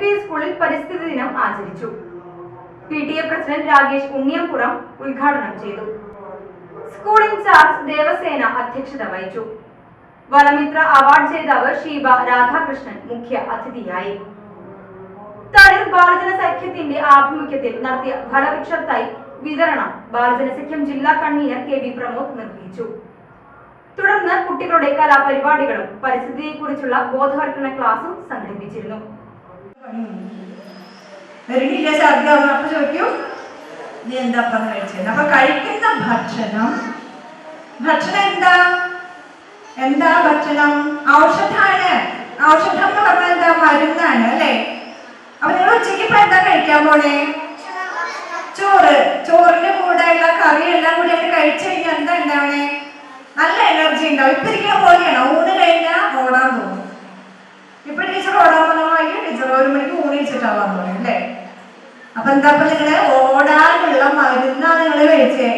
P സ്കൂളിൽ പരിസ്ഥിതി ദിനം ആചരിച്ചു. P T A president Rakesh Unniyampuram ഉദ്ഘാടനം ചെയ്തു. സ്കൂൾ ഇൻചാർജ് ദേവസേന അധ്യക്ഷത വഹിച്ചു. വനമിത്ര അവാർഡ് ജേതാവ് ഷീബ രാധാകൃഷ്ണൻ മുഖ്യ അതിഥിയായി. തളിർ ബാലജന സഖ്യത്തിന്റെ ആഭിമുഖ്യത്തിൽ നടത്തിയ ഫലവൃക്ഷ തൈ വിതരണം ബാലജന സഖ്യം ജില്ലാ കൺവീനർ കെ വി പ്രമോദ് നിർവഹിച്ചു. തുടർന്ന് കുട്ടികളുടെ കലാപരിപാടികളും പരിസ്ഥിതിയെക്കുറിച്ചുള്ള ബോധവൽക്കരണ ക്ലാസും സംഘടിപ്പിച്ചിരുന്നു. വരണില്ല സാധ്യമാകും അപ്പൊ ചോദിക്കും. നീ എന്താ അപ്പം കഴിച്ചത്? അപ്പൊ കഴിക്കുന്ന ഭക്ഷണം ഭക്ഷണം എന്താ? എന്താ ഭക്ഷണം? ഔഷധാണ്. ഔഷധം എന്ന് പറഞ്ഞാൽ എന്താ? മരുന്നാണ് അല്ലേ? അപ്പൊ നിങ്ങൾ ഉച്ചയ്ക്ക് ഇപ്പൊ എന്താ കഴിക്കാൻ പോണേ? ചോറ്. ചോറിന്റെ കൂടെയുള്ള കറി എല്ലാം കൂടി ഒക്കെ കഴിച്ചു കഴിഞ്ഞാൽ എന്താ ഉണ്ടാവണേ? നല്ല എനർജി ഉണ്ടാവും. ഇപ്പൊ ഇരിക്കുന്ന പോലെയാണോ? ഊണ് മണിക്ക് പറയും അല്ലേ? അപ്പൊ എന്താ ഇപ്പൊ നിങ്ങൾ ഓടാനുള്ള മരുന്നാണ് നിങ്ങൾ കഴിച്ചേ.